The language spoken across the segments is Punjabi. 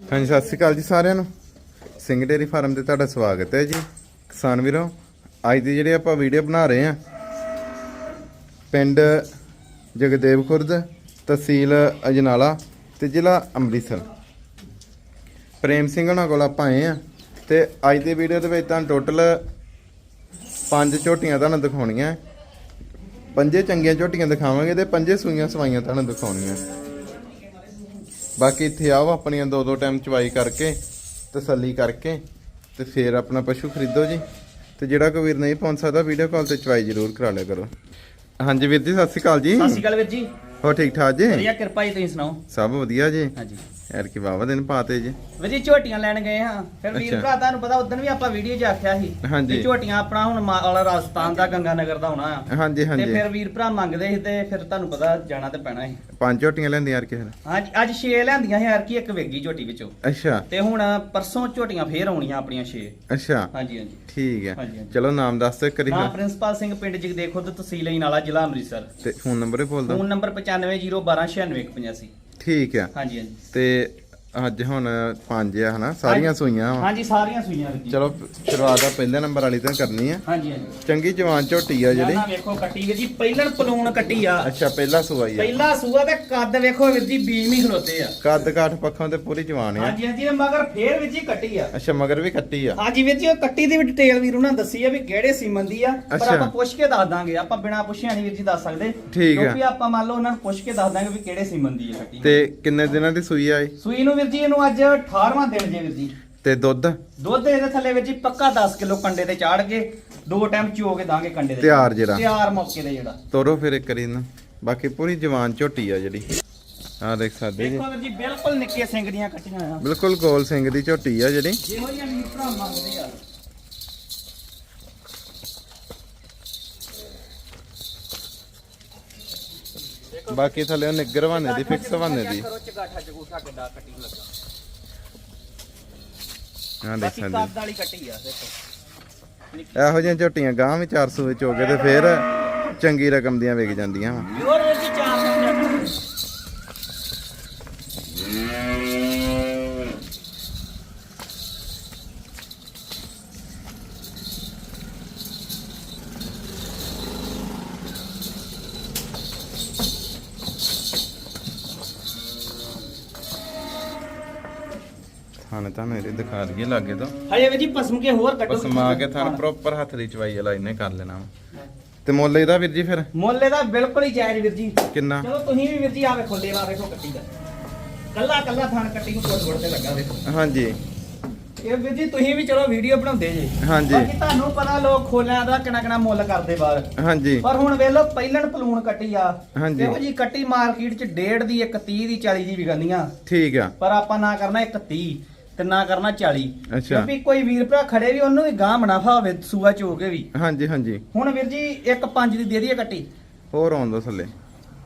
ਹਾਂਜੀ, ਸਤਿ ਸ਼੍ਰੀ ਅਕਾਲ ਜੀ ਸਾਰਿਆਂ ਨੂੰ। ਸਿੰਘ ਡੇਰੀ ਫਾਰਮ ਤੇ ਤੁਹਾਡਾ ਸਵਾਗਤ ਹੈ ਜੀ। ਕਿਸਾਨ ਵੀਰੋ, ਅੱਜ ਦੀ ਜਿਹੜੇ ਆਪਾਂ ਵੀਡੀਓ ਬਣਾ ਰਹੇ ਹਾਂ, ਪਿੰਡ ਜਗਦੇਵ ਖੁਰਦ, ਤਹਿਸੀਲ ਅਜਨਾਲਾ ਤੇ ਜ਼ਿਲ੍ਹਾ ਅੰਮ੍ਰਿਤਸਰ। ਪ੍ਰੇਮ ਸਿੰਘ ਉਹਨਾਂ ਕੋਲ ਆਪਾਂ ਆਏ ਆ ਤੇ ਅੱਜ ਦੀ ਵੀਡੀਓ ਦੇ ਵਿੱਚ ਤੁਹਾਨੂੰ ਟੋਟਲ ਪੰਜ ਝੋਟੀਆਂ ਤੁਹਾਨੂੰ ਦਿਖਾਉਣੀਆਂ। ਪੰਜੇ ਚੰਗੀਆਂ ਝੋਟੀਆਂ ਦਿਖਾਵਾਂਗੇ ਤੇ ਪੰਜੇ ਸੂਈਆਂ ਸਵਾਈਆਂ ਤੁਹਾਨੂੰ ਦਿਖਾਉਣੀਆਂ। ਬਾਕੀ ਇੱਥੇ ਆਓ ਆਪਣੀਆਂ ਦੋ ਦੋ ਟਾਈਮ ਚਵਾਈ ਕਰਕੇ ਤਸੱਲੀ ਕਰਕੇ ਤੇ ਫਿਰ ਆਪਣਾ ਪਸ਼ੂ ਖਰੀਦੋ ਜੀ। ਤੇ ਜਿਹੜਾ ਕੋਈ ਵੀਰ ਨਹੀਂ ਪਹੁੰਚ ਸਕਦਾ ਵੀਡੀਓ ਕਾਲ ਤੇ ਚਵਾਈ ਜ਼ਰੂਰ ਕਰਾ ਲਿਆ ਕਰੋ। ਹਾਂਜੀ ਵੀਰ ਜੀ ਸਤਿ ਸ਼੍ਰੀ ਅਕਾਲ ਜੀ। ਸਤਿ ਸ਼੍ਰੀ ਅਕਾਲ ਵੀਰ ਜੀ। ਹੋ ਠੀਕ ਠਾਕ ਜੀ? ਵਧੀਆ ਕਿਰਪਾ ਜੀ ਤੁਸੀਂ ਸੁਣਾਓ? ਸਭ ਵਧੀਆ ਜੀ। ਹਾਂਜੀ। ਯਾਰ ਕੀ ਵਾਵਾ ਦਿਨ ਪਾਤੇ ਜੀ। ਵੀਰ ਝੋਟੀਆਂ ਲੈਣ ਗਏ ਹਾਂ। ਫਿਰ ਵੀਰ। ਭਰਾ ਤੁਹਾਨੂੰ ਪਤਾ ਉਦੋਂ ਵੀ ਆਪਾਂ ਵੀਡੀਓ 'ਚ ਆਖਿਆ ਸੀ ਹਾਂਜੀ। ਝੋਟੀਆਂ ਆਪਣਾ ਹੁਣ ਵਾਲਾ ਰਾਜਸਥਾਨ ਦਾ ਗੰਗਾ ਨਗਰ ਦਾ ਹੋਣਾ। ਆ ਹਾਂਜੀ ਤੇ ਹਾਂਜੀ। ਫਿਰ ਵੀਰ ਭਰਾ ਮੰਗਦੇ ਸੀ ਤੇ ਫਿਰ ਤੁਹਾਨੂੰ ਪਤਾ ਜਾਣਾ ਤੇ ਪੈਣਾ ਸੀ। ਪੰਜ ਝੋਟੀਆਂ ਲੈਂਦੀ ਯਾਰ ਕਿਸੇ ਹਾਂਜੀ ਅੱਜ 6 ਲਿਆਂਦੀਆਂ ਸੀ ਯਾਰ ਕੀ ਇੱਕ ਵੇਗੀ ਝੋਟੀ ਵਿੱਚੋਂ। ਅੱਛਾ। ਤੇ ਹੁਣ ਪਰਸੋਂ ਝੋਟੀਆਂ ਫੇਰ ਆਉਣੀਆਂ ਆਪਣੀਆਂ 6 ਅੱਛਾ। ਹਾਂਜੀ ਹਾਂਜੀ। ਠੀਕ ਹੈ। ਹਾਂਜੀ, ਹਾਂਜੀ। ਚਲੋ ਨਾਮ ਦੱਸ ਦਿਓ ਕਰੀ ਨਾਮ ਪ੍ਰਿੰਸੀਪਲ ਸਿੰਘ ਪਿੰਡ ਜਗਦੇ ਖੁਰਦ ਤਹਿਸੀਲ ਨਾਲਾ ਜ਼ਿਲ੍ਹਾ ਅੰਮ੍ਰਿਤਸਰ। ਤੇ ਫੋਨ ਨੰਬਰ ਹੀ ਬੋਲ ਦਿਓ ਫੋਨ ਨੰਬਰ 9501296185 ਠੀਕ ਹੈ ਹਾਂਜੀ ਹਾਂਜੀ। ਤੇ ਅੱਜ ਹੁਣ ਪੰਜ ਆ ਹਨਾ? ਸਾਰੀਆਂ ਸੂਈਆਂ ਵਾ। ਹਾਂਜੀ ਸਾਰੀਆਂ ਸੂਈਆਂ ਵੀਰ ਜੀ ਚਲੋ ਸ਼ੁਰੂਆਤ ਆ ਪਹਿਲੇ ਨੰਬਰ ਵਾਲੀ ਤੋਂ ਕਰਨੀ ਆ। ਹਾਂਜੀ ਹਾਂਜੀ। ਚੰਗੀ ਜਵਾਨ ਝੋਟੀ ਆ ਜਿਹੜੀ। ਨਾ ਵੇਖੋ ਕੱਟੀ ਵੀਰ ਜੀ ਪਹਿਲਣ ਪਲੂਣ ਕੱਟੀ ਆ। ਅੱਛਾ ਪਹਿਲਾ ਸੂਆ ਹੀ ਆ। ਪਹਿਲਾ ਸੂਆ ਤੇ ਕੱਦ ਵੇਖੋ ਵੀਰ ਜੀ ਬੀਮ ਹੀ ਖਲੋਤੇ ਆ। ਕੱਦ ਕਾਠ ਪੱਖੋਂ ਤੇ ਪੂਰੀ ਜਵਾਨ ਆ। ਹਾਂਜੀ ਹਾਂਜੀ ਮਗਰ ਫੇਰ ਵੀਰ ਜੀ ਕੱਟੀ ਆ। ਅੱਛਾ ਮਗਰ ਵੀ ਕੱਟੀ ਆ। ਹਾਂਜੀ ਵੀਰ ਜੀ ਉਹ ਕੱਟੀ ਦੀ ਵੀ ਡਿਟੇਲ ਵੀਰ ਉਹਨਾਂ ਦੱਸੀ ਆ ਵੀ ਕਿਹੜੇ ਸੀਮਨ ਦੀ ਆ ਪਰ। ਆਪਾਂ ਪੁੱਛ ਕੇ ਦੱਸ ਦਾਂਗੇ। ਆਪਾਂ ਬਿਨਾ ਪੁੱਛਿਆ ਨਹੀਂ ਵੀਰ ਜੀ ਦੱਸ ਸਕਦੇ। ਠੀਕ ਆ। ਕਿਉਂਕਿ ਆਪਾਂ ਮੰਨ ਲਓ ਉਹਨਾਂ ਨੂੰ ਪੁੱਛ ਕੇ ਦੱਸ ਦਾਂਗੇ ਵੀ ਕਿਹੜੇ ਸੀਮਨ ਦੀ ਆ ਕੱਟੀ। ਤੇ ਕਿੰਨੇ ਦਿਨਾਂ ਦੀ ਸੂਈ ਆ ਇਹ? ਸੂਈ ਨੂੰ ਵੀਰ ਜੀ ਇਹਨੂੰ ਅੱਜ 18ਵਾਂ ਦਿਨ ਜੇ ਵੀਰ ਜੀ। ਤੇ ਦੁੱਧ? ਦੁੱਧ ਇਹਦੇ ਥੱਲੇ ਵੀਰ ਜੀ ਪੱਕਾ 10 ਕਿਲੋ ਕੰਡੇ ਤੇ ਚਾੜ ਕੇ ਦੋ ਟਾਈਮ ਚੋ ਕੇ ਦਾਂਗੇ ਕੰਡੇ ਦੇ ਤਿਆਰ ਜਿਹੜਾ। ਤਿਆਰ ਮੌਕੇ ਤੇ ਜਿਹੜਾ। ਤੋਰੋ ਫਿਰ ਇੱਕ ਵਾਰੀ ਨਾ ਬਾਕੀ ਪੂਰੀ ਜਵਾਨ ਝੋਟੀ ਆ ਜਿਹੜੀ। ਆ ਦੇਖ ਸਕਦੇ ਜੀ। ਦੇਖੋ ਵੀਰ ਜੀ ਬਿਲਕੁਲ ਨਿੱਕੇ ਸਿੰਘ ਦੀਆਂ ਕੱਟੀਆਂ ਆ ਬਿਲਕੁਲ ਗੋਲ ਸਿੰਘ ਦੀ ਝੋਟੀ ਆ ਜਿਹੜੀ। ਜਿਹੋ ਜਿਹੀਆਂ ਵੀਰ ਭਰਾ ਮੰਗਦੇ ਆ। ਬਾਕੀ ਥੱਲੇ ਉਹ ਨਿੱਗਰ ਹਵਾਨੇ ਦੀ। ਫਿਕਸ ਹਵਾਨੇ ਦੀ ਕਰੋ ਚਗਾਠਾ ਜਗੂਠਾ ਕੱਟੀ ਲੱਗਾ। ਦੇਖ ਸਕਦੇ ਕੱਦ ਵਾਲੀ ਕੱਟੀ ਆ ਦੇਖੋ। ਇਹੋ ਜਿਹੀਆਂ ਝੋਟੀਆਂ ਗਾਂ ਵੀ 400 ਵਿੱਚ ਹੋ ਗਏ ਤੇ ਫਿਰ ਚੰਗੀ ਰਕਮ ਦੀਆਂ ਵਿਕ ਜਾਂਦੀਆਂ ਵਾ ਪਿਓਰ ਵੀਰ ਜੀ 400 ਥਾਣੇ ਤੁਹਾਨੂੰ ਇਹਦੇ ਦਿਖਾ ਦਈਏ ਲਾਗੇ ਤੋਂ। ਹਜੇ ਵੀਰ ਜੀ ਪਸਮ ਕੇ ਹੋਰ ਕੱਟੋ ਬਸ ਮਾ ਕੇ ਥਾਣ ਪ੍ਰੋਪਰ ਹੱਥ ਦੀ ਚਵਾਈ ਵਾਲਾ ਇਹਨੇ ਕਰ ਲੈਣਾ ਵਾ। ਤੇ ਮੁੱਲ ਇਹਦਾ ਵੀਰ ਜੀ ਫਿਰ? ਮੁੱਲ ਇਹਦਾ ਬਿਲਕੁਲ ਹੀ ਜਾਇਜ਼ ਵੀਰ ਜੀ। ਕਿੰਨਾ? ਚਲੋ ਤੁਸੀਂ ਵੀ ਵੀਰ ਜੀ ਆਵੇ ਖੋਲੇ ਵਾ ਵੇਖੋ ਕੱਟੀ ਦਾ। ਕੱਲਾ ਕੱਲਾ ਥਣ ਕੱਟੀ ਨੂੰ ਕੋਟ ਕੋਟ ਤੇ ਲੱਗਾ ਵੇਖੋ। ਹਾਂਜੀ। ਇਹ ਵੀਰ ਜੀ ਤੁਸੀਂ ਵੀ ਚਲੋ ਵੀਡੀਓ ਬਣਾਉਂਦੇ ਜੇ। ਹਾਂਜੀ। ਬਾਕੀ ਤੁਹਾਨੂੰ ਪਤਾ ਲੋਕ ਖੋਲਿਆਂ ਦਾ ਕਿੰਨਾ ਕਿੰਨਾ ਮੁੱਲ ਕਰਦੇ ਬਾਹਰ। ਹਾਂਜੀ। ਪਰ ਹੁਣ ਵੇਖ ਲਓ ਪਹਿਲਣ ਪਲੂਣ ਕੱਟੀ ਆ। ਹਾਂਜੀ। ਇਹੋ ਜੀ ਕੱਟੀ ਮਾਰਕੀਟ 'ਚ ਡੇਢ ਦੀ ਇੱਕ 30 ਦੀ 40 ਦੀ ਵਿਕੰਦੀਆਂ ਠੀਕ ਆ। ਪਰ ਆਪਾਂ ਨਾ ਕਰਨਾ ਇੱਕ 30 ਤੇ ਨਾ ਕਰਨਾ? 40 ਅੱਛਾ। ਕਿਉਂਕਿ ਕੋਈ ਵੀਰ ਭਰਾ ਖੜੇ ਵੀ ਉਹਨੂੰ ਵੀ ਗਾਂ ਮੁਨਾਫਾ ਹੋਵੇ ਸੂਆ ਚੋ ਕੇ ਵੀ। ਹਾਂਜੀ ਹਾਂਜੀ। ਹੁਣ ਵੀਰ ਜੀ ਇੱਕ 5 ਦੀ ਦੇ ਦਈਏ ਕੱਟੀ। ਹੋਰ ਆਉਣ ਦੋ ਥੱਲੇ।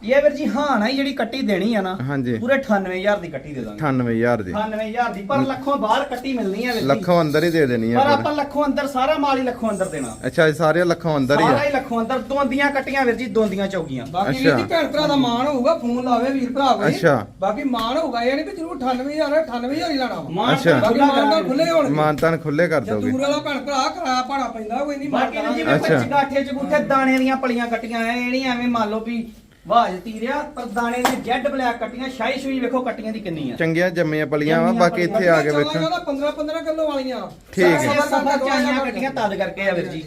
ਇਹ ਵੀਰ ਜੀ ਹਾਂ ਨਾ ਜਿਹੜੀ ਕੱਟੀ ਦੇਣੀ ਆ ਨਾ ਹਾਂਜੀ। ਪੂਰੇ 98000 ਦੀ ਕੱਟੀ ਦੇ ਦਾਂਗੇ। 98000 ਦੀ। 98000 ਦੀ ਪਰ ਲੱਖੋਂ ਬਾਹਰ ਕੱਟੀ ਮਿਲਣੀ ਆ ਵੀਰ ਜੀ। ਲੱਖੋਂ ਅੰਦਰ ਹੀ ਦੇ ਦੇਣੀ ਆ ਪਰ ਆਪਾਂ ਲੱਖੋਂ ਅੰਦਰ ਸਾਰਾ ਮਾਲ ਹੀ ਲੱਖੋਂ ਅੰਦਰ ਦੇਣਾ। ਅੱਛਾ ਇਹ ਸਾਰੇ ਲੱਖੋਂ ਅੰਦਰ ਹੀ ਸਾਰਾ ਆ ਹੀ ਲੱਖੋਂ ਅੰਦਰ ਦੋਂਦੀਆਂ ਕੱਟੀਆਂ ਵੀਰ ਜੀ ਦੋਂਦੀਆਂ ਚੌਕੀਆਂ ਬਾਕੀ ਵੀਰ ਜੀ। ਭੈਣ ਭਰਾ ਦਾ ਮਾਣ ਹੋਊਗਾ ਫੋਨ ਲਾਵੇ ਵੀਰ ਭਰਾ ਕੋਈ ਅੱਛਾ। ਬਾਕੀ ਮਾਣ ਹੋਊਗਾ ਇਹ ਨਹੀਂ ਵੀ ਜ਼ਰੂਰ 98000 98000 ਹੀ ਲੈਣਾ ਮਾਨ ਅੱਛਾ। ਬਾਕੀ ਮਾਣ ਤਾਂ ਖੁੱਲੇ ਹੋਣਗੇ। ਮਾਨਤਾਨ ਖੁੱਲੇ ਕਰ ਦੋਗੇ। ਦੂਰ ਵਾਲਾ ਭੈਣ ਭਰਾ ਕਿਰਾਇਆ ਭਾੜਾ ਪੈਂਦਾ ਕੋਈ ਨਹੀਂ ਬਾਕੀ ਜੀ। ਵਿੱਚ ਗਾਠੇ ਚ ਗੁੱਠੇ ਦਾਣੇ ਦੀਆਂ ਪਲੀਆਂ ਕੱਟੀਆਂ ਐ ਇਹ ਨਹੀਂ ਐਵੇਂ ਮੰਨ ਲਓ ਵੀ ਵਾਜ ਤੀਰਿਆ ਪਰ ਦਾਣੇ ਦੀ ਜੈਡ ਬਲੈਕ ਕੱਟੀਆਂ ਸ਼ਾਈ ਸ਼ੂਈ ਵੇਖੋ ਕੱਟੀਆਂ ਦੀ ਕਿੰਨੀ ਆ। ਚੰਗੀਆਂ ਜੰਮੀਆਂ ਪਲੀਆਂ ਵਾ ਬਾਕੀ ਇੱਥੇ ਆ ਕੇ ਵੇਖੋ। 15 15 ਕਿਲੋ ਵਾਲੀਆਂ। ਠੀਕ ਹੈ। ਸਬਰ ਸਬਰ ਚਾਈਆਂ ਕੱਟੀਆਂ ਤਦ ਕਰਕੇ ਆ ਵੀਰ ਜੀ।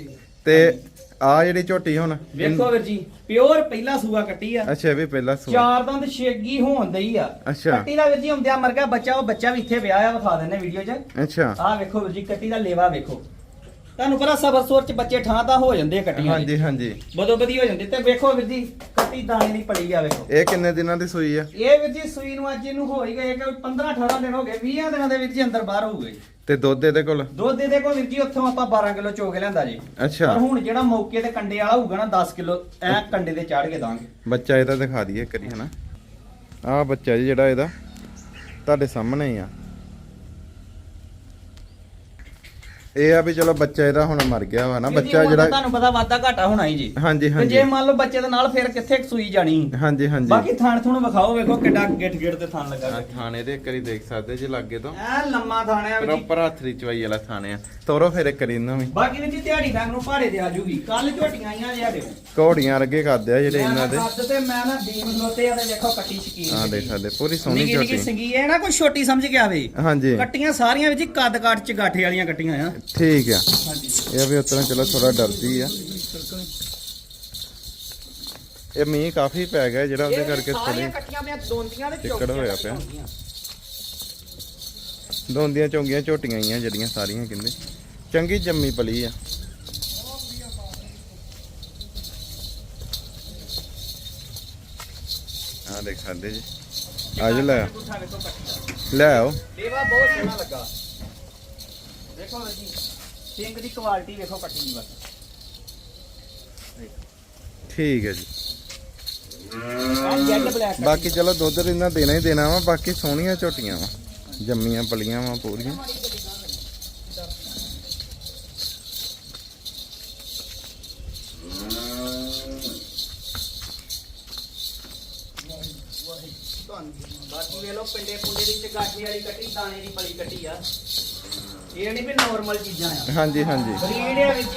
ਤੇ ਆ ਜਿਹੜੀ ਝੋਟੀ ਹੁਣ ਵੇਖੋ ਵੀਰ ਜੀ ਪਿਓਰ ਪਹਿਲਾ ਸੂਆ ਕੱਟੀ ਆ। ਅੱਛਾ ਵੀ ਪਹਿਲਾ ਸੂਆ। ਚਾਰ ਦੰਦ ਛੇਗੀ ਹੋਣ ਦਈ ਆ। ਅੱਛਾ। ਕੱਟੀ ਦਾ ਵੀਰ ਜੀ ਹੁੰਦਿਆ ਮਰ ਗਿਆ ਬੱਚਾ ਉਹ ਬੱਚਾ ਵੀ ਇੱਥੇ ਵਿਆਹ ਆ ਵਿਖਾ ਦਿੰਨੇ ਵੀਡੀਓ 'ਚ। ਅੱਛਾ। ਆਹ ਵੇਖੋ ਵੀਰ ਜੀ ਕੱਟੀ ਦਾ ਲੇਵਾ ਵੇਖੋ। ਤੁਹਾਨੂੰ ਪਤਾ ਸਬਰ ਸੋਰ 'ਚ ਬੱਚੇ ਠਾਂ ਤਾਂ ਹੋ ਜਾਂਦੇ ਕੱਟੀਆਂ ਦੇ। ਹਾਂਜੀ ਹਾਂਜੀ। ਬਦੋ ਬਦੀ ਹੋ ਜਾਂਦੇ। ਤੇ ਵੇਖੋ ਵੀਰ ਜੀ ਕੱਟੀ ਦਾਣੇ ਦੀ ਪੜੀ ਆ ਵੇਖੋ। ਇਹ ਕਿੰਨੇ ਦਿਨਾਂ ਦੀ ਸੂਈ ਆ? ਇਹ ਵੀਰ ਜੀ ਸੂਈ ਨੂੰ ਅੱਜ ਇਹਨੂੰ ਹੋ ਹੀ ਗਏ ਕਿ 15 18 ਦਿਨ ਹੋ ਗਏ। 20 ਦਿਨਾਂ ਦੇ ਵਿੱਚ ਹੀ ਅੰਦਰ ਬਾਹਰ ਹੋ ਗਏ ਤੇ ਦੁੱਧ ਇਹਦੇ ਕੋਲ? ਦੁੱਧ ਦੇ ਦੇਖੋ ਵੀਰ ਜੀ ਉੱਥੋਂ ਆਪਾਂ 12 ਕਿਲੋ ਚੋ ਕੇ ਲਿਆਂਦਾ ਜੀ। ਅੱਛਾ। ਪਰ ਹੁਣ ਜਿਹੜਾ ਮੌਕੇ ਤੇ ਕੰਡੇ ਵਾਲਾ ਹੋਊਗਾ ਨਾ 10 ਕਿਲੋ ਐ ਕੰਡੇ ਤੇ ਚਾੜ ਕੇ ਦਾਂਗੇ। ਬੱਚਾ ਇਹਦਾ ਦਿਖਾ ਦਈਏ ਕਰੀ ਹਨਾ। ਆ ਬੱਚਾ ਜੀ ਜਿਹੜਾ ਇਹਦਾ ਤੁਹਾਡੇ ਸਾਹਮਣੇ ਹੀ ਆ। ਇਹ ਆ ਵੀ ਚਲੋ ਬੱਚਾ ਇਹਦਾ ਹੁਣ ਮਰ ਗਿਆ ਵਾ ਨਾ ਬੱਚਾ ਤਾਂ ਜਿਹੜਾ ਤੁਹਾਨੂੰ ਪਤਾ ਵਾਧਾ ਘਾਟਾ ਹੋਣਾ ਹੀ ਜੀ। ਹਾਂਜੀ ਤੇ ਹਾਂਜੀ। ਜੇ ਮੰਨ ਲਓ ਬੱਚੇ ਦੇ ਨਾਲ ਫਿਰ ਕਿੱਥੇ ਸੂਈ ਜਾਣੀ? ਹਾਂਜੀ ਹਾਂਜੀ। ਬਾਕੀ ਥਾਣ ਥੁਣ ਵਿਖਾਓ ਵੇਖੋ ਕਿੱਡਾ ਗਿੱਟ ਗਿੱਟ ਤੇ ਥਾਣ ਲੱਗਾ ਥਾਣੇ ਦੇ ਇੱਕ ਵਾਰੀ ਦੇਖ ਸਕਦੇ ਜੇ ਲੱਗੇ ਤੋਂ। ਐ ਲੰਮਾ ਥਾਣ ਆ ਵੀ ਪ੍ਰੋਪਰ ਹੱਥਰੀ ਚਵਾਈ ਵਾਲਾ ਥਾਣੇ ਆ। ਤੋਰੋ ਫਿਰ ਇੱਕ ਵਾਰੀ ਇਹਨਾਂ ਵੀ। ਬਾਕੀ ਵੀ ਜੀ ਦਿਹਾੜੀ ਡੰਗ ਨੂੰ ਭਾੜੇ ਦੇ ਆਜੂਗੀ। ਕੱਲ ਝੋਟੀਆਂ ਆਈਆਂ ਜਿਹੜੇ ਘੋੜੀਆਂ ਅੱਗੇ ਕਰਦੇ ਆ ਜਿਹੜੇ ਇਹਨਾਂ ਦੇ। ਕੱਦ ਤੇ ਮੈਂ ਨਾ ਬੀਮ ਖਲੋਤੇ ਆ ਤੇ ਵੇਖੋ ਕੱਟੀ ਸ਼ਕੀਨ ਆ ਦੇਖ ਸਕਦੇ ਪੂਰੀ ਸੋਹਣੀ ਨਿੱਕੀ ਨਿੱਕੀ ਝੋਟੀ। ਸਿੰਗੀ ਹੈ ਨਾ ਕੋਈ ਛੋਟੀ ਸਮਝ ਕੇ ਆਵੇ। ਹਾਂਜੀ। ਕੱਟੀਆਂ ਸਾਰੀਆਂ ਵਿੱਚ ਹੀ ਕੱਦ ਕਾਟ ਚ ਗਾਠੇ ਵਾਲੀਆਂ ਕੱਟੀਆਂ ਆ। ਠੀਕ ਆ। ਹਾਂਜੀ ਇਹ ਵੀ ਉਤਰਾ ਚਲੋ ਥੋੜਾ ਡਰਦੀ ਆ। ਇਹ ਮੀਂਹ ਕਾਫੀ ਪੈ ਗਿਆ ਜਿਹੜਾ ਉਹਦੇ ਕਰਕੇ ਥੋੜੀ ਪਿਆ ਦੋਂਦੀਆਂ ਚਿੱਕੜ ਹੋਇਆ ਪਿਆ। ਦੋਂਦੀਆਂ ਚੌਂਗੀਆਂ ਝੋਟੀਆਂ ਆਈਆਂ ਜਿਹੜੀਆਂ ਸਾਰੀਆਂ ਕਹਿੰਦੇ। ਚੰਗੀ ਜੰਮੀ ਪਲੀ ਆ। ਆ ਦੇਖ ਸਕਦੇ ਜੀ। ਅੱਜ ਲੈ। ਲੈ ਆਓ। ਲੇਵਾ ਬਹੁਤ ਸੋਹਣਾ ਲੱਗਾ। ਵੀਰ ਜੀ ਸਿੰਗ ਦੀ ਕੁਆਲਿਟੀ ਵੇਖੋ ਕੱਟੀ ਦੀ ਬਸ। ਠੀਕ ਹੈ ਜੀ। ਐਨ ਜੈਡ ਬਲੈਕ ਬਾਕੀ ਚਲੋ ਦੁੱਧ ਇਹਨਾਂ ਦੇਣਾ ਹੀ ਦੇਣਾ ਵਾ ਬਾਕੀ ਸੋਹਣੀਆਂ ਝੋਟੀਆਂ ਵਾ। ਜੰਮੀਆਂ ਪਲੀਆਂ ਵਾ ਪੂਰੀਆਂ। ਬਾਕੀ ਵੇ ਲੋ ਪਿੰਡੇ ਪੁੰਡੇ ਦੀ ਚਗਾਠੀ ਵਾਲੀ ਕੱਟੀ ਦਾਣੇ ਦੀ ਪਲੀ ਕੱਟੀ ਆ। ਇਹ ਨਹੀਂ ਵੀ ਨਾਰਮਲ ਚੀਜ਼ਾਂ ਆ। ਹਾਂਜੀ ਹਾਂਜੀ। ਬਰੀਡ ਹੈ ਵਿੱਚ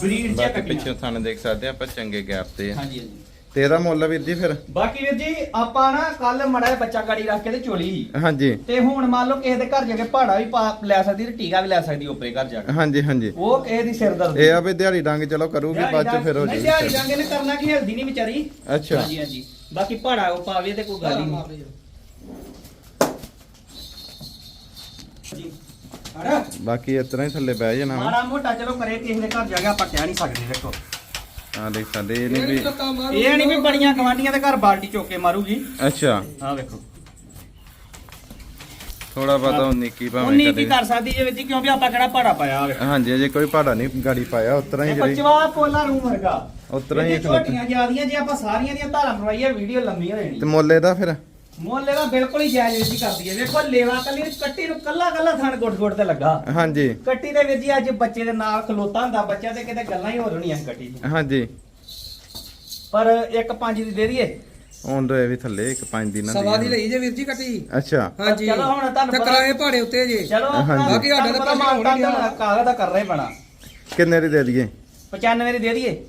ਬਰੀਡ ਚ ਬਾਕੀ ਪਿੱਛੇ ਤੁਹਾਨੂੰ ਦੇਖ ਸਕਦੇ ਆ ਆਪਾਂ ਚੰਗੇ ਗੈਪ ਤੇ। ਆ ਹਾਂਜੀ ਹਾਂਜੀ। ਤੇ ਇਹਦਾ ਮੁੱਲ ਵੀਰ ਜੀ ਫਿਰ? ਬਾਕੀ ਵੀਰ ਜੀ ਆਪਾਂ ਨਾ ਕੱਲ ਮੜਾ ਬੱਚਾ ਗਾੜੀ ਰੱਖ ਕੇ ਤੇ ਚੋਲੀ। ਹਾਂਜੀ। ਤੇ ਹੁਣ ਮੰਨ ਲਓ ਕਿਸੇ ਦੇ ਘਰ ਜਾ ਕੇ ਭਾੜਾ ਵੀ ਪਾ- ਲੈ ਸਕਦੀ ਤੇ ਟੀਕਾ ਵੀ ਲੈ ਸਕਦੀ ਉਪਰੇ ਘਰ ਜਾ ਕੇ। ਹਾਂਜੀ ਹਾਂਜੀ। ਉਹ ਕਿਸੇ ਦੀ ਸਿਰਦਰਦ ਇਹ ਆ ਵੀ ਦਿਹਾੜੀ ਡੰਗ ਚਲੋ ਕਰੂਗੀ ਬਾਅਦ ਚ ਫਿਰ ਹੋ ਨਹੀਂ, ਦਿਹਾੜੀ ਡੰਗ ਨੇ ਕਰਨਾ ਕੀ ਹਿਲਦੀ ਨਹੀਂ ਵਿਚਾਰੀ। ਅੱਛਾ। ਹਾਂਜੀ ਹਾਂਜੀ। ਬਾਕੀ ਭਾੜਾ ਉਹ ਪਾਵੇ ਤੇ ਕੋਈ ਗੱਲ ਹੀ ਨਹੀਂ ਜੀ ਅਰੇ ਬਾਕੀ ਇਸ ਤਰ੍ਹਾਂ ਹੀ ਥੱਲੇ ਬਹਿ ਜਾਣਾ ਵਾ। ਮਾੜਾ ਮੋਟਾ ਚਲੋ ਕਰੇ ਕਿਸੇ ਦੇ ਘਰ ਜਾ ਕੇ ਆਪਾਂ ਕਹਿ ਨਹੀਂ ਸਕਦੇ ਦੇਖੋ। ਆ ਦੇਖ ਸਕਦੇ ਇਹ ਨਹੀਂ ਵੀ ਇਹ ਨਹੀਂ ਵੀ ਬੜੀਆਂ ਗਵਾਂਡੀਆਂ ਦੇ ਘਰ ਬਾਲਟੀ ਚੁੱਕ ਕੇ ਮਾਰੂਗੀ। ਅੱਛਾ। ਆਹ ਵੇਖੋ। ਥੋੜਾ ਬਹੁਤਾ ਉਹ ਨਿੱਕੀ ਭਾਵੇਂ ਉਨੀ ਕੀ ਕਦੇ ਕਰ ਸਕਦੀ ਜੇ ਵਿੱਚ ਕਿਉਂਕਿ ਆਪਾਂ ਕਿਹੜਾ ਭਾੜਾ ਪਾਇਆ ਵੇਖੋ ਹਾਂਜੀ ਅਜੇ ਕੋਈ ਭਾੜਾ ਨਹੀਂ ਗਾੜੀ ਪਾਇਆ ਉਸ ਤਰ੍ਹਾਂ ਹੀ ਇਹ ਜਿਹੜੀ ਪਚਵਾ ਪੋਲਾ ਰੂ ਵਰਗਾ। ਉਸ ਤਰ੍ਹਾਂ ਹੀ ਇਹ ਝੋਟੀਆਂ ਜਿਆਦੀਆਂ ਜੇ ਆਪਾਂ ਸਾਰੀਆਂ ਦੀਆਂ ਧਾਰਾਂ ਮਰਵਾਈਏ ਵੀਡੀਓ ਲੰਮੀ ਹੋ ਜਾਣੀ ਤੇ ਮੁੱਲ ਇਹਦਾ ਫਿਰ? ਮੁੱਲ ਇਹਦਾ ਬਿਲਕੁਲ ਹੀ ਜਾਇਜ਼ ਵਿੱਚ ਹੀ ਕਰਦੀ ਹੈ ਵੇਖੋ ਲੇਵਾ ਕੱਲੀ ਨੂੰ ਕੱਟੀ ਨੂੰ ਕੱਲਾ ਕੱਲਾ ਥਣ ਗੁੱਟ ਗੁੱਟ ਤੇ ਲੱਗਾ। ਹਾਂਜੀ। ਕੱਟੀ ਦੇ ਵਿੱਚ ਜੀ ਅੱਜ ਬੱਚੇ ਦੇ ਨਾਲ ਖਲੋਤਾ ਹੁੰਦਾ ਬੱਚਾ ਤੇ ਕਿਤੇ ਗੱਲਾਂ ਹੀ ਹੋ ਰਹੀਆਂ ਸੀ ਕੱਟੀ ਦੀਆਂ। ਹਾਂਜੀ। ਪਰ ਇੱਕ ਪੰਜ ਦੀ ਦੇ ਦਈਏ? ਆਉਣ ਦੋ ਇਹ ਵੀ ਥੱਲੇ ਇੱਕ ਪੰਜ ਦੀ ਨਾ ਸਵਾ ਦੀ ਲਈ ਜੇ ਵੀਰ ਜੀ ਕੱਟੀ? ਅੱਛਾ। ਹਾਂਜੀ। ਚਲੋ ਹੁਣ ਤੁਹਾਨੂੰ ਪਤਾ- ਕਿਰਾਏ ਭਾੜੇ ਉੱਤੇ ਜੇ। ਚਲੋ ਹਾਂਜੀ। ਬਾਕੀ ਸਾਡਾ ਤਾਂ ਪਤਾ ਮਾਨਤਾ। ਕਾਗਜ਼ ਦਾ ਕਰਨਾ ਹੀ ਪੈਣਾ। ਕਿੰਨੇ ਦੀ ਦੇ ਦਈਏ? 95 ਦੀ ਦੇ ਦਈਏ।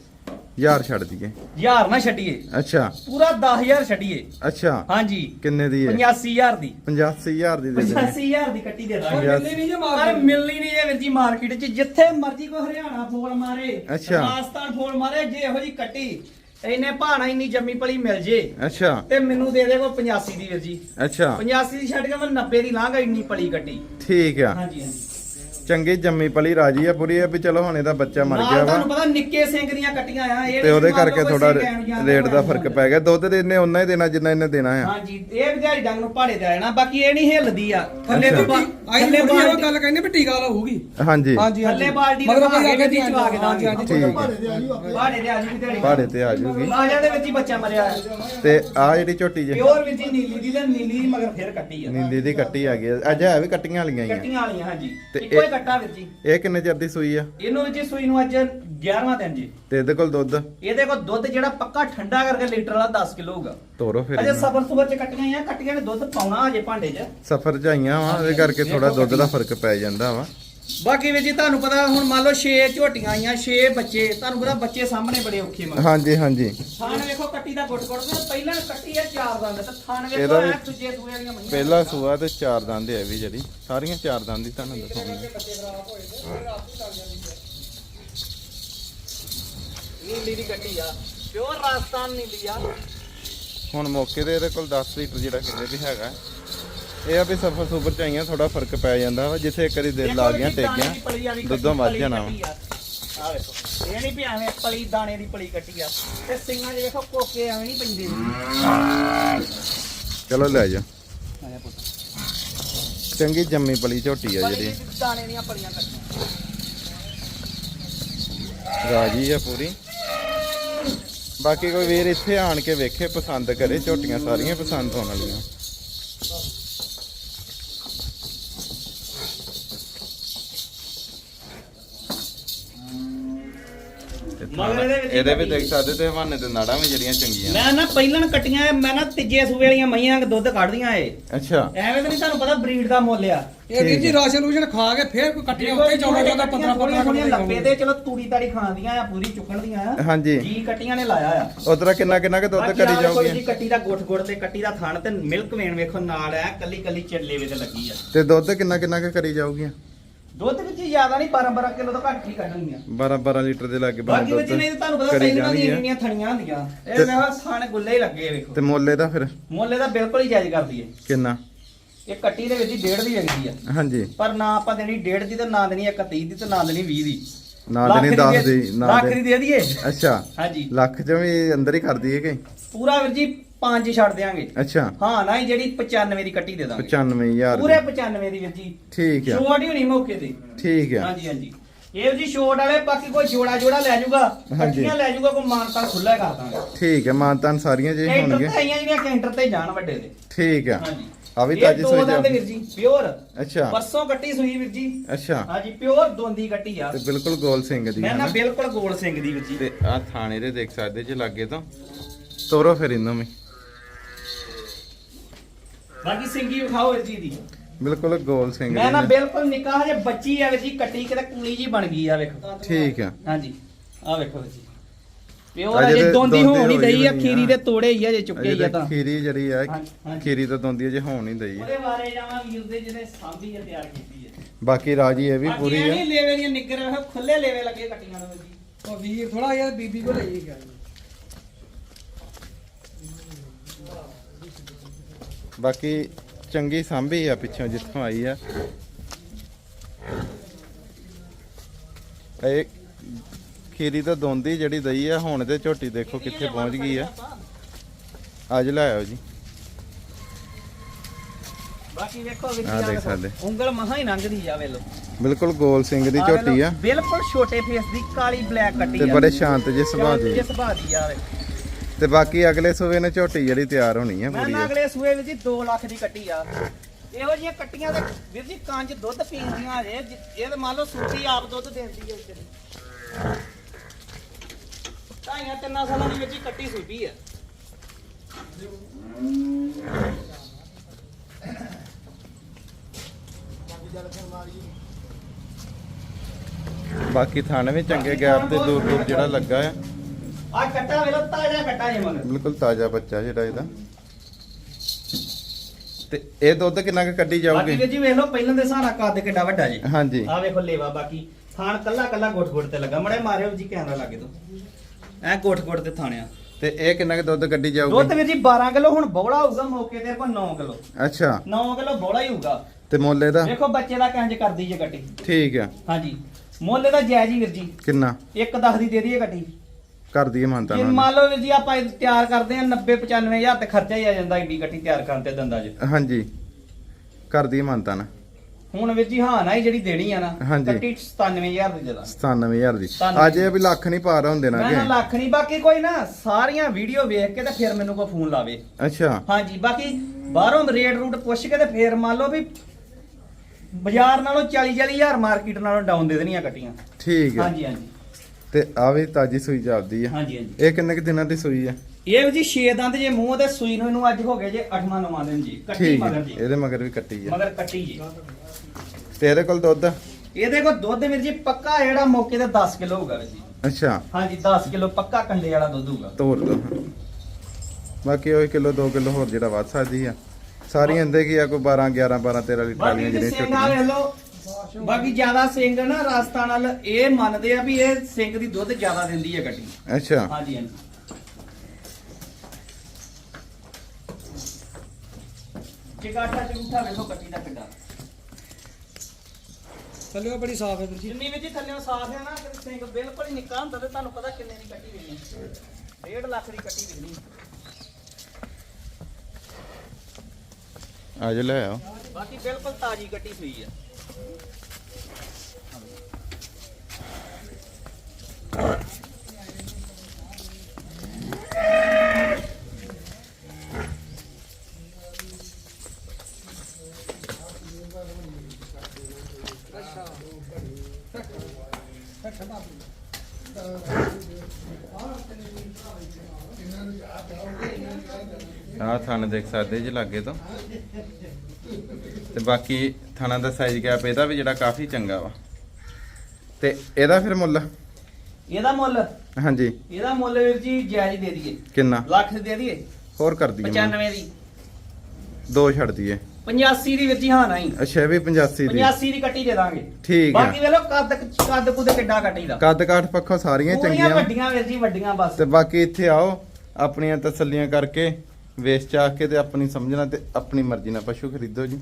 ਯਾਰ ਛੱਡ ਦਈਏ। ਹਜ਼ਾਰ ਨਾ ਛੱਡੀਏ। ਅੱਛਾ। ਪੂਰਾ 10000 ਛੱਡੀਏ। ਅੱਛਾ। ਹਾਂਜੀ। ਕਿੰਨੇ ਦੀ ਹੈ 85000 ਦੀ। 85000 ਦੀ ਦੇ ਦੇ 85000 ਦੀ ਕੱਟੀ ਦੇ ਦਾਂਗੇ। ਮਿਲਣੀ ਨਹੀਂ ਜੇ ਮਾਰ ਮਿਲਣੀ ਨਹੀਂ ਜੇ ਵੀਰ ਜੀ ਮਾਰਕੀਟ 'ਚ। ਜਿੱਥੇ ਮਰਜ਼ੀ ਕੋਈ ਹਰਿਆਣਾ ਫੋਲ ਮਾਰੇ ਅੱਛਾ। ਰਾਜਸਥਾਨ ਫੋਲ ਮਾਰੇ ਜੇ ਇਹੋ ਜੀ ਕੱਟੀ ਇਹਨੇ ਭਾਣਾ ਇੰਨੀ ਜੰਮੀ ਪਲੀ ਮਿਲ ਜੇ। ਅੱਛਾ। ਤੇ ਮੈਨੂੰ ਦੇ ਦੇ ਕੋ 85 ਦੀ ਵੀਰ ਜੀ। ਅੱਛਾ। 85 ਦੀ ਛੱਡ ਕੇ ਮੈਂ 90 ਦੀ ਲਾਂਗਾ ਇੰਨੀ ਪਲੀ ਕੱਟੀ। ਠੀਕ ਆ। ਹਾਂਜੀ ਹਾਂਜੀ। ਚੰਗੀ ਜੰਮੀ ਪਲੀ ਰਾਜੀ ਆ ਪੂਰੀ ਆ ਵੀ ਚਲੋ ਹੁਣ ਇਹਦਾ ਬੱਚਾ ਮਰ ਗਿਆ ਤੁਹਾਨੂੰ ਵਾ। ਪਤਾ ਨਿੱਕੇ ਸਿੰਘ ਦੀਆਂ ਕੱਟੀਆਂ ਆ ਇਹ ਤੇ ਉਹਦੇ ਮੰਨ ਲਓ ਕਰਕੇ ਕੋਈ ਥੋੜਾ ਸਿੰਘ ਰੇਟ ਦਾ ਫ਼ਰਕ ਪੈ ਗਿਆ। ਦੁੱਧ ਦੇ ਇਹਨੇ ਉਨਾ ਹੀ ਦੇਣਾ ਜਿੰਨਾ ਇਹਨੇ ਦੇਣਾ ਆ। ਹਾਂਜੀ ਇਹ ਵਿਦਿਆਰੀ ਡੰਗ ਨੂੰ ਭਾੜੇ ਤੇ ਆ ਜਾਣਾ ਬਾਕੀ ਇਹ ਨਹੀਂ ਹਿੱਲਦੀ ਆ। ਥੱਲੇ। ਤੋਂ ਬਾ- ਆਈ ਥੱਲੇ ਮੁੰਡੀ ਉਹ ਬਾਲਟੀ ਗੱਲ ਕਹਿੰਦੇ ਵੀ ਟੀਕਾ ਲਾਊਗੀ। ਹਾਂਜੀ। ਹਾਂਜੀ ਥੱਲੇ ਬਾਲਟੀ ਮਗਰ ਰਖਾ ਕੋਈ ਕੇ ਅੱਗੇ ਗੱਡੀ ਚਵਾ ਕੇ ਦਾਂਗੇ। ਹਾਂਜੀ, ਠੀਕ ਹੈ। ਭਾੜੇ ਤੇ ਆ ਜੂਗੀ ਦਿਹਾੜੀ ਭਾੜੇ ਤੇ ਆ ਜੂਗੀ ਆਜਾ ਦੇ ਵਿੱਚ ਹੀ ਬੱਚਾ ਮਰਿਆ ਤੇ ਆ ਜਿਹੜੀ ਝੋਟੀ ਜੇ। ਪਿਓਰ ਵਿੱਚ ਹੀ ਨੀਲੀ ਦੀ ਤੇ ਨੀਲੀ ਦੀ ਮਗਰ ਫੇਰ ਕੱਟੀ ਆ। ਨੀਂਦੀ ਦੀ ਕੱਟੀ ਆ ਗਈ। ਅੱਜ ਹੈ ਵੀ ਕੱਟੀਆਂ ਵਾਲੀਆਂ ਹੀ ਆ। ਕੱਟੀਆਂ ਵਾਲੀਆਂ ਹਾਂਜੀ। ਤੇ ਇੱਕੋ ਹੀ ਇਹ- ਕੱਟਾ ਵਿੱਚ ਹੀ ਇਹ ਕਿੰਨੇ ਚਿਰ ਦੀ ਸੂਈ ਆ? ਇਹਨੂੰ ਹੀ ਸੂਈ ਨੂੰ ਅੱਜ 11ਵਾਂ ਦਿਨ ਜੀ। ਤੇ ਇਹਦੇ ਕੋਲ ਦੁੱਧ? ਇਹਦੇ ਕੋਲ ਦੁੱਧ ਜਿਹੜਾ ਪੱਕਾ ਠੰਡਾ ਕਰਕੇ ਲੀਟਰ ਵਾਲਾ 10 ਕਿਲੋ ਹੋਊਗਾ। ਤੋਰੋ ਫਿਰ ਅਜੇ ਇਹਨੂੰ। ਸਬਰ ਚ ਕੱਟੀਆਂ ਆ ਕੱਟੀਆਂ ਨੇ ਦੁੱਧ ਪਾਉਣਾ ਅਜੇ ਭਾਂਡੇ 'ਚ। ਸਫਰ ਚ ਆਈਆਂ ਵਾ ਉਹਦੇ ਕਰਕੇ ਥੋੜਾ ਦੁੱਧ ਦਾ ਫ਼ਰਕ ਪੈ ਜਾਂਦਾ ਵਾ। ਬਾਕੀ ਵੀ ਜੀ ਤੁਹਾਨੂੰ ਪਤਾ ਹੁਣ ਮੰਨ ਲਓ 6 ਝੋਟੀਆਂ ਆਈਆਂ 6 ਬੱਚੇ ਤੁਹਾਨੂੰ ਪਤਾ ਬੱਚੇ ਸਾਹਮਣੇ ਬੜੇ ਔਖੇ ਮਗਰ ਹਾਂਜੀ ਹਾਂਜੀ। ਥਾਣ ਵੇਖੋ ਕੱਟੀ ਦਾ ਗੁੱਟ ਗੁੱਟ ਤੇ ਪਹਿਲਾਂ ਕੱਟੀ ਆ ਚਾਰ ਦੰਦ ਤੇ ਥਾਣ ਵੇਖੋ ਇਹਦਾ ਐ ਵੀ ਦੂਜੇ ਸੂਏ ਵਾਲੀਆਂ ਮਈਆਂ ਪਹਿਲਾ ਸੂਆ ਤੇ ਚਾਰ ਦੰਦ ਹੈ ਵੀ ਜਿਹੜੀ ਸਾਰੀਆਂ ਚਾਰ ਦੰਦ ਹੀ ਤੁਹਾਨੂੰ ਦੱਸਾਂਗੇ ਨੀਲੀ ਦੀ ਕੱਟੀ ਆ ਪਿਓਰ ਰਾਜਸਥਾਨ ਨੀਲੀ ਆ। ਹੁਣ ਮੌਕੇ ਤੇ ਇਹਦੇ ਕੋਲ 10 ਲੀਟਰ ਜਿਹੜਾ ਕਿੰਨੇ ਵੀ ਹੈਗਾ ਇਹ ਆ ਵੀ ਸਫਰ ਸੁਪਰ ਚ ਆਈਆਂ ਥੋੜਾ ਫ਼ਰਕ ਪੈ ਜਾਂਦਾ ਵਾ ਜਿੱਥੇ ਇੱਕ ਵਾਰੀ ਦਿਲ ਲਾ ਗਿਆ ਟੇਕ ਗਿਆ ਦੁੱਧੋਂ ਵੱਧ ਜਾਣਾ ਆ। ਵੇਖੋ ਇਹ ਨਹੀਂ ਵੀ ਐਵੇਂ ਪਲੀ ਦਾਣੇ ਦੀ ਪਲੀ ਕੱਟੀ ਆ। ਤੇ ਸਿੰਘਾਂ 'ਚ ਵੇਖੋ ਕੋਕੇ ਐਵੇਂ ਨਹੀਂ ਪੈਂਦੇ। ਚਲੋ ਲੈ ਜਾ। ਚੰਗੀ ਜੰਮੀ ਪਲੀ ਝੋਟੀ ਆ ਜਿਹੜੀ ਦਾਣੇ ਦੀਆਂ ਪਲੀਆਂ ਕੱਟੀਆਂ। ਰਾਜੀ ਆ ਪੂਰੀ। ਬਾਕੀ ਕੋਈ ਵੀਰ ਇੱਥੇ ਆਣ ਕੇ ਵੇਖੇ ਪਸੰਦ ਕਰੇ ਝੋਟੀਆਂ ਸਾਰੀਆਂ ਪਸੰਦ ਹੋਣ ਵਾਲੀਆਂ। ਮਗਰ ਇਹਦੇ ਵਿੱਚ ਹੀ ਇਹਦੇ ਵੀ ਦੇਖ ਸਕਦੇ ਤੇ ਹਵਾਨੇ ਤੇ ਨਾੜਾਂ ਵੀ ਜਿਹੜੀਆਂ ਚੰਗੀਆਂ ਮੈਂ ਨਾ ਪਹਿਲਣ ਕੱਟੀਆਂ ਮੈਂ ਨਾ ਤੀਜੇ ਸੂਬੇ ਵਾਲੀਆਂ ਮਈਆਂ ਦੁੱਧ ਕੱਢਦੀਆਂ ਏ ਅੱਛਾ। ਐਵੇਂ ਤਾਂ ਨਹੀਂ ਤੁਹਾਨੂੰ ਪਤਾ ਬਰੀਡ ਦਾ ਮੁੱਲ ਆ। ਇਹ ਵੀਰ ਜੀ ਰਾਸ਼ਨ ਰੂਸ਼ਨ ਖਾ ਕੇ ਫੇਰ ਕੋਈ ਕੱਟੀਆਂ ਉੱਤੇ ਚੌੜਾ ਚੌਦਾ 15 15 ਥੋੜੀਆਂ ਲੱਪੇ ਤੇ ਚਲੋ ਤੂੜੀ ਤਾੜੀ ਖਾਂਦੀਆਂ ਆ ਪੂਰੀ ਚੁੱਕਣ ਦੀਆਂ ਆ। ਹਾਂਜੀ। ਜੀ ਕੱਟੀਆਂ ਨੇ ਲਾਇਆ ਆ। ਉਧਰ ਕਿੰਨਾ ਕਿੰਨਾ ਕਿ ਦੁੱਧ ਕਰੀ ਵੇਖੋ ਜੀ ਕੱਟੀ ਦਾ ਗੁੱਠ ਗੁੱਠ ਤੇ ਕੱਟੀ ਦਾ ਥਣ ਤੇ ਮਿਲਕ ਵੇਣ ਵੇਖੋ ਨਾਲ ਆ ਕੱਲੀ ਕੱਲੀ ਚੱਲੇ ਵੇ ਤੇ ਲੱਗੀ ਆ। ਤੇ ਦੁੱਧ ਕਿੰਨਾ ਕਿੰਨਾ ਕਿ ਕਰੀ ਜਾਊਗੀ ਦੁੱਧ ਵਿੱਚ ਜ਼ਿਆਦਾ ਨਹੀਂ 12 12 ਕਿਲੋ ਤੋਂ ਘੱਟ ਹੀ ਕੱਢਣਗੀਆਂ 12 12 ਲੀਟਰ ਦੇ ਲਾਗੇ ਬੰਦ ਬਾਕੀ ਵਿੱਚ ਨਹੀਂ ਤਾਂ ਤੁਹਾਨੂੰ ਪਤਾ ਦੀਆਂ ਆ। ਇੰਨੀਆਂ ਥਣੀਆਂ ਹੁੰਦੀਆਂ। ਇਹ ਮੈਂ ਸਾਣੇ ਗੁੱਲੇ ਹੀ ਲੱਗੇ ਵੇਖੋ। ਤੇ ਮੁੱਲ ਇਹਦਾ ਫਿਰ? ਮੁੱਲ ਇਹਦਾ ਬਿਲਕੁਲ ਹੀ ਜਾਇਜ਼ ਕਰਦੀ ਏ ਕਿੰਨਾ? ਇਹ ਕੱਟੀ ਦੇ ਵਿੱਚ ਹੀ ਡੇਢ ਦੀ ਵਿਕਦੀ ਆ। ਹਾਂਜੀ। ਪਰ ਨਾ ਆਪਾਂ ਦੇਣੀ ਡੇਢ ਦੀ ਤੇ ਨਾ ਦੇਣੀ 31 ਦੀ ਤੇ ਨਾ ਦੇਣੀ 20 ਦੀ। ਨਾ ਦੇਣੀ 10 ਦੀ ਨਾ ਲੱਖ ਦੀ। ਦੇ ਦੇ ਦਈਏ। ਅੱਛਾ। ਹਾਂਜੀ। ਲੱਖ ਚ ਵੀ ਅੰਦਰ ਹੀ ਕਰ ਦਈਏ ਕਿ? ਪੂਰਾ ਵੀਰ ਜੀ 5 ਛੱਡ ਦਿਆਂਗੇ। ਅੱਛਾ। ਹਾਂ ਨਾ ਹੀ ਜਿਹੜੀ 95 ਦੀ ਕੱਟੀ ਦੇ ਦਾਂਗੇ। 95000 ਪੂਰੇ ਦੀ। 95 ਦੀ ਵੀਰ ਜੀ। ਠੀਕ ਆ। ਛੋਟ ਹੀ ਹੋਣੀ ਮੌਕੇ ਤੇ। ਠੀਕ ਆ। ਹਾਂਜੀ ਹਾਂਜੀ। ਇਹ ਜੀ ਛੋਟ ਵਾਲੇ ਬਾਕੀ ਕੋਈ ਜੋੜਾ ਜੋੜਾ ਲੈ ਜਾਊਗਾ। ਕੱਟੀਆਂ ਲੈ ਜਾਊਗਾ ਕੋਈ ਮਾਨਤਾ ਖੁੱਲਾ ਕਰ ਦਾਂਗੇ। ਠੀਕ ਹੈ ਮਾਨਤਾਨ ਸਾਰੀਆਂ ਜੇ ਕੈਂਟਰ ਹੋਣਗੇ ਤੇ ਆਈਆਂ ਜਿਹੜੀਆਂ ਕੈਂਟਰ ਤੇ ਜਾਣ ਵੱਡੇ ਦੇ। ਠੀਕ ਆ। ਹਾਂਜੀ। ਆ ਵੀ ਤਾਜੀ ਦੋ ਸੋਈ ਦੰਦ ਵੀਰ ਜਾ ਪਿਓਰ। ਅੱਛਾ। ਪਰਸੋਂ ਕੱਟੀ ਸੂਈ ਵੀਰ ਜੀ। ਅੱਛਾ। ਹਾਂਜੀ ਪਿਓਰ ਦੋਂਦੀ ਕੱਟੀ ਆ। ਤੇ ਬਿਲਕੁਲ ਗੋਲ ਸਿੰਘ ਦੀ ਮੈਂ ਨਾ। ਬਿਲਕੁਲ ਗੋਲ ਸਿੰਘ ਦੀ ਵੀਰ ਜੀ। ਤੇ ਆ ਥਾਣੇ ਦੇ ਦੇਖ ਸਕਦੇ ਜੇ ਲਾਗੇ ਤੋਂ। ਤੋਰੋ ਫਿਰ ਇਹਨਾਂ ਵੀ। ਬਾਕੀ ਸਿੰਗੀ ਵਿਖਾਓ ਜੀ ਦੀ। ਬਿਲਕੁਲ ਗੋਲ ਸਿੰਘ ਮੈਂ ਨਾ ਬਿਲਕੁਲ ਨਿੱਕਾ ਹਜੇ ਬੱਚੀ ਆ ਵੀਰ ਜੀ ਕੱਟੀ ਕਿਤੇ ਕੁਲੀ ਜੀ ਬਣ ਗਈ ਆ ਵੇਖੋ। ਠੀਕ ਆ। ਹਾਂਜੀ। ਆ ਵੇਖੋ ਵੀਰ ਜੀ। ਪਿਓਰ ਅਜੇ ਅਜੇ ਤੇ ਦੋਂਦੀ ਦੋਂਦੀ ਹੋਣੀ ਹੋਈ ਦਈ ਆ ਹੋਣੀ ਖੀਰੀ ਆ। ਦੇ ਤੋੜੇ ਹੀ ਆ ਜੇ ਚੁੱਕੇ ਅਜੇ ਹੀ ਆ ਤਾਂ ਤਾਂ। ਖੀਰੀ ਜਿਹੜੀ ਆ ਹਾਂਜੀ। ਖੀਰੀ ਤਾਂ ਦੋਂਦੀ ਅਜੇ ਹੋਣ ਨਹੀਂ ਦਈ ਉਹਦੇ ਬਾਰੇ ਜਾਵਾਂ ਵੀਰ ਦੇ ਜਿਹਨੇ ਸਾਂਭੀ ਆ ਤਿਆਰ ਕੀਤੀ ਹੈ ਬਾਕੀ ਰਾਜੀ ਇਹ ਵੀ ਪੂਰੀ ਇਹ ਆ। ਨਹੀਂ ਲੇਵੇ ਦੀਆਂ ਨਿੱਗਰ ਵੇਖੋ ਖੁੱਲੇ ਲੇਵੇ ਲੱਗੇ ਕੱਟੀਆਂ ਨੂੰ ਵੀਰ ਜੀ ਉਹ ਵੀਰ ਥੋੜਾ ਯਾਰ ਬੀਬੀ ਕੋਲ ਲਈ ਗਿਆ ਬਾਕੀ ਚੰਗੀ ਸਾਂਭੀ ਆ ਪਿੱਛੋਂ ਜਿੱਥੋਂ ਆਈ ਆ। ਇਹ ਖੀਰੀ ਤਾਂ ਦੋਂਦੀ ਜਿਹੜੀ ਦਈ ਆ ਹੁਣ ਤੇ ਝੋਟੀ ਦੇਖੋ ਕਿੱਥੇ ਪਹੁੰਚ ਗਈ ਆ। ਅੱਜ ਲੈ ਆਓ ਜੀ। ਬਾਕੀ ਵੇਖੋ ਜੀ ਆਹ ਦੇਖ ਸਕਦੇ। ਉਂਗਲ ਮਹਾ ਹੀ ਲੰਘਦੀ ਆ ਵੇਲੋ ਬਿਲਕੁਲ ਗੋਲ ਸਿੰਘ ਦੀ ਝੋਟੀ ਆ। ਬਿਲਕੁਲ ਛੋਟੇ ਫੇਸ ਦੀ ਕਾਲੀ ਬਲੈਕ ਕੱਟੀ ਤੇ ਬੜੇ ਸ਼ਾਂਤ ਜਿਹੇ ਸੁਭਾਅ ਦੀ ਜੇ ਸੁਭਾਅ ਦੀ ਆ ਵੇਖੋ। ਤੇ ਬਾਕੀ ਅਗਲੇ ਸੂਏ ਨੇ ਝੋਟੀ ਜਿਹੜੀ ਤਿਆਰ ਹੋਣੀ ਆ ਮੈਂ ਪੂਰੀ ਨਾ। ਅਗਲੇ ਸੂਏ ਵਿੱਚ 2 ਲੱਖ ਦੀ ਕੱਟੀ ਆ। ਇਹੋ ਜਿਹੀਆਂ ਕੱਟੀਆਂ ਤੇ ਵੀਰ ਜੀ ਕੰਜ ਦੁੱਧ ਪੀਂਦੀਆਂ ਜੇ ਇਹ ਤੇ ਮੰਨ ਲਓ ਸੂਤੀ ਆਪ ਦੁੱਧ ਦਿੰਦੀ ਹੈ ਵਿਚਾਰੀ ਢਾਈਆਂ ਤਿੰਨਾਂ ਸਾਲਾਂ ਦੀ ਵਿੱਚ ਹੀ ਕੱਟੀ ਸੂਪੀ ਆ। ਬਾਕੀ ਥਣ ਵੀ ਚੰਗੇ ਗੈਪ ਤੇ ਦੂਰ ਦੂਰ ਜਿਹੜਾ ਲੱਗਾ ਆ। ਆ ਕੱਟਾ ਵੇਲੋ ਤਾਜ਼ਾ ਕੱਟਾ ਜੇ ਮਗਰ ਬਿਲਕੁਲ ਤਾਜ਼ਾ ਬੱਚਾ ਜਿਹੜਾ ਇਹਦਾ। ਤੇ ਇਹ ਦੁੱਧ ਕਿੰਨਾ ਕੁ ਕੱਢੀ ਬਾਕੀ ਜਾਊਗੀ ਜੀ ਵੇਖ ਲਓ ਪਹਿਲਾਂ ਦੇ ਸਾਰਾ ਕੱਦ ਕਿੱਡਾ ਵੱਡਾ ਜੀ। ਹਾਂਜੀ। ਆ ਵੇਖੋ ਲੇਵਾ ਬਾਕੀ। ਥਾਣ ਕੱਲਾ ਕੱਲਾ ਗੋਟ ਗੋਟ ਤੇ ਲੱਗਾ। ਮੜੇ ਮਾਰਿਓ ਜੀ ਕੈਮਰਾ ਲਾਗੇ ਤੋਂ ਐ ਗੋਟ ਗੋਟ ਤੇ ਥਾਣਿਆ। ਤੇ ਇਹ ਕਿੰਨਾ ਕੁ ਦੁੱਧ ਕੱਢੀ ਦੁੱਧ ਜਾਊਗੀ ਵੀਰ ਜੀ 12 ਕਿਲੋ ਹੁਣ ਬੋਲਾ ਹੋਊਗਾ ਮੌਕੇ ਤੇ ਕੋਲ 9 ਕਿਲੋ। ਅੱਛਾ। 9 ਕਿਲੋ ਬੋਲਾ ਹੀ ਹੋਊਗਾ। ਤੇ ਮੁੱਲ ਇਹਦਾ? ਵੇਖੋ ਬੱਚੇ ਦਾ ਕੰਜ ਕਰਦੀ ਜੇ ਕੱਟੀ। ਠੀਕ ਆ। ਹਾਂਜੀ। ਮੁੱਲ ਇਹਦਾ ਜਾਇਜ਼ ਹੀ ਵੀਰ ਜੀ। ਕਿੰਨਾ? ਇੱਕ 10 ਦੀ ਦੇ ਦਈਏ ਕੱਟੀ। ਕਰ ਦਈਏ ਮਾਨਤਾ ਜੇ ਨਾਲ। ਮੰਨ ਲਓ ਵੀਰ ਜੀ ਆਪਾਂ ਇਹ ਤਿਆਰ ਕਰਦੇ ਆ 90 95000 ਤੇ ਖਰਚਾ ਹੀ ਆ ਜਾਂਦਾ ਏਡੀ ਕੱਟੀ ਤਿਆਰ ਕਰਨ ਤੇ ਦੰਦਾ 'ਚ। ਹਾਂਜੀ। ਕਰ ਦਈਏ ਮਾਨਤਾ ਨਾਲ। ਹੁਣ ਵੀਰ ਜੀ ਹਾਂ ਨਾ ਹੀ ਜਿਹੜੀ ਦੇਣੀ ਆ ਨਾ ਹਾਂਜੀ। 97000 ਦੀ ਜਦਾ 97000 ਦੀ। 97,000 ਅੱਜ ਇਹ ਵੀ ਲੱਖ ਨਹੀਂ ਪਾਰ ਹੁੰਦੇ ਨਾ ਮੈਂ ਨਾ ਕਿ ਲੱਖ ਨਹੀਂ ਬਾਕੀ ਕੋਈ ਨਾ ਸਾਰੀਆਂ ਵੀਡੀਓ ਵੇਖ ਕੇ ਤੇ ਫਿਰ ਮੈਨੂੰ ਕੋਈ ਫੋਨ ਲਾਵੇ। ਅੱਛਾ। ਹਾਂਜੀ ਬਾਕੀ ਬਾਹਰੋਂ ਰੇਟ ਰੂਟ ਪੁੱਛ ਕੇ ਤੇ ਫੇਰ ਮੰਨ ਲਓ ਵੀ ਬਾਜ਼ਾਰ ਨਾਲੋਂ 40 40000 ਮਾਰਕੀਟ ਨਾਲੋਂ ਡਾਊਨ ਦੇ ਦੇਣੀਆਂ ਕੱਟੀਆਂ ਠੀਕ ਆ ਹਾਂਜੀ ਹਾਂਜੀ। ਤੇ ਆ ਵੀ ਤਾਜੀ ਸੂਈ ਜਾਪਦੀ ਆ। ਹਾਂਜੀ ਹਾਂਜੀ। ਇਹ ਕਿੰਨੇ ਕੁ ਦਿਨਾਂ ਦੀ ਸੂਈ ਆ? ਇਹ ਜੀ 6 ਦੰਦ ਜੇ ਮੂੰਹ ਤੇ ਸੂਈ ਨੂੰ ਇਹਨੂੰ ਅੱਜ ਹੋ ਗਏ ਜੇ 8ਵਾਂ 9ਵਾਂ ਦਿਨ ਜੀ ਕੱਟੀ ਠੀਕ ਮਗਰ ਜੀ। ਇਹਦੇ ਮਗਰ ਵੀ ਕੱਟੀ ਆ। ਮਗਰ ਕੱਟੀ ਜੀ। ਤੇ ਇਹਦੇ ਕੋਲ ਦੁੱਧ? ਇਹਦੇ ਕੋਲ ਦੁੱਧ ਵੀਰ ਜੀ ਪੱਕਾ ਜਿਹੜਾ ਮੌਕੇ ਤੇ 10 ਕਿਲੋ ਹੋਊਗਾ ਵੀਰ ਜੀ। ਅੱਛਾ। ਹਾਂਜੀ 10 ਕਿਲੋ ਪੱਕਾ ਕੰਡੇ ਵਾਲਾ ਦੁੱਧ ਹੋਊਗਾ। ਤੋੜ ਦੋ ਬਾਕੀ ਉਹ ਕਿਲੋ 2 ਕਿਲੋ ਹੋਰ ਜਿਹੜਾ ਵੱਧ ਸਕਦੀ ਆ। ਸਾਰੀਆਂ ਇੰਦੇ ਕੀ ਆ ਕੋਈ 12 11 12 13 ਲੀਟਰ ਵਾਲੀਆਂ ਜਿਹੜੀਆਂ ਛੋਟੀਆਂ। ਬਾਕੀ ਜ਼ਿਆਦਾ ਸਿੰਘ ਨਾ ਰਾਜਸਥਾਨ ਵਾਲ ਇਹ ਮੰਨਦੇ ਆ ਵੀ ਇਹ ਸਿੰਘ ਦੀ ਦੁੱਧ ਜ਼ਿਆਦਾ ਦਿੰਦੀ ਹੈ ਗੱਡੀ। ਅੱਛਾ। ਹਾਂਜੀ ਹਾਂਜੀ। ਚੁੰਠਾ ਵੇਖੋ ਕੱਟੀ ਦਾ ਕਿੱਡਾ। ਥੱਲੇ ਬੜੀ ਸਾਫ਼ ਹੈ ਵੀਰ ਜੀ। ਜਿੰਨੀ ਵਿੱਚ ਥੱਲੇ ਸਾਫ਼ ਹੈ ਨਾ ਸਿੰਘ ਬਿਲਕੁਲ ਹੀ ਨਿੱਕਾ ਹੁੰਦਾ ਤੇ ਤੁਹਾਨੂੰ ਪਤਾ ਕਿੰਨੇ ਦੀ ਕੱਟੀ ਦੇਣੀ 1.5 ਲੱਖ ਦੀ ਕੱਟੀ ਦੇਣੀ ਅੱਜ ਲੈ ਆਓ। ਬਾਕੀ ਬਿਲਕੁਲ ਤਾਜੀ ਕੱਟੀ ਸੂਈ ਆ ਆਹ ਥਣ ਦੇਖ ਸਕਦੇ ਜੀ ਲਾਗੇ ਤੋਂ। ਤੇ ਬਾਕੀ ਥਣਾ ਦਾ ਸਾਈਜ਼ ਗੈਪ ਇਹਦਾ ਵੀ ਜਿਹੜਾ ਕਾਫੀ ਚੰਗਾ ਵਾ। ਤੇ ਇਹਦਾ ਫਿਰ ਮੁੱਲ? ਇਹਦਾ ਮੁੱਲ? ਹਾਂਜੀ। ਇਹਦਾ ਮੁੱਲ ਵੀਰ ਜੀ ਜਾਇਜ਼ ਦੇ ਦਈਏ। ਕਿੰਨਾ? ਲੱਖ ਦੇ ਦਈਏ। ਹੋਰ ਕਰ ਦਈਏ ਮਾਨ। 95 ਦੀ। ਦੋ ਛੱਡ ਦਈਏ। 85 ਦੀ ਵੀਰ ਜੀ ਹਾਂ ਨਹੀਂ। ਅੱਛਾ ਵੀ 85 ਦੀ। 85 ਦੀ ਕੱਟੀ ਦੇ ਦਾਂਗੇ। ਠੀਕ ਆ। ਬਾਕੀ ਵੇਲੋ ਕੱਦ ਕੱਦ ਕੁਦ ਕਿੱਡਾ ਕੱਟੀ ਦਾ ਕੱਦ ਕਾਠ ਪੱਖੋਂ ਸਾਰੀਆਂ ਚੰਗੀਆਂ ਵੱਡੀਆਂ ਵੀਰ ਜੀ ਵੱਡੀਆਂ ਬਸ। ਤੇ ਬਾਕੀ ਇੱਥੇ ਆਓ ਆਪਣੀਆਂ ਤਸੱਲੀਆਂ ਕਰਕੇ ਵੇਚ ਚਾਹ ਕੇ ਤੇ ਆਪਣੀ ਸਮਝਣਾ ਤੇ ਆਪਣੀ ਮਰਜ਼ੀ ਨਾਲ ਪਸ਼ੂ ਖਰੀਦੋ ਜੀ।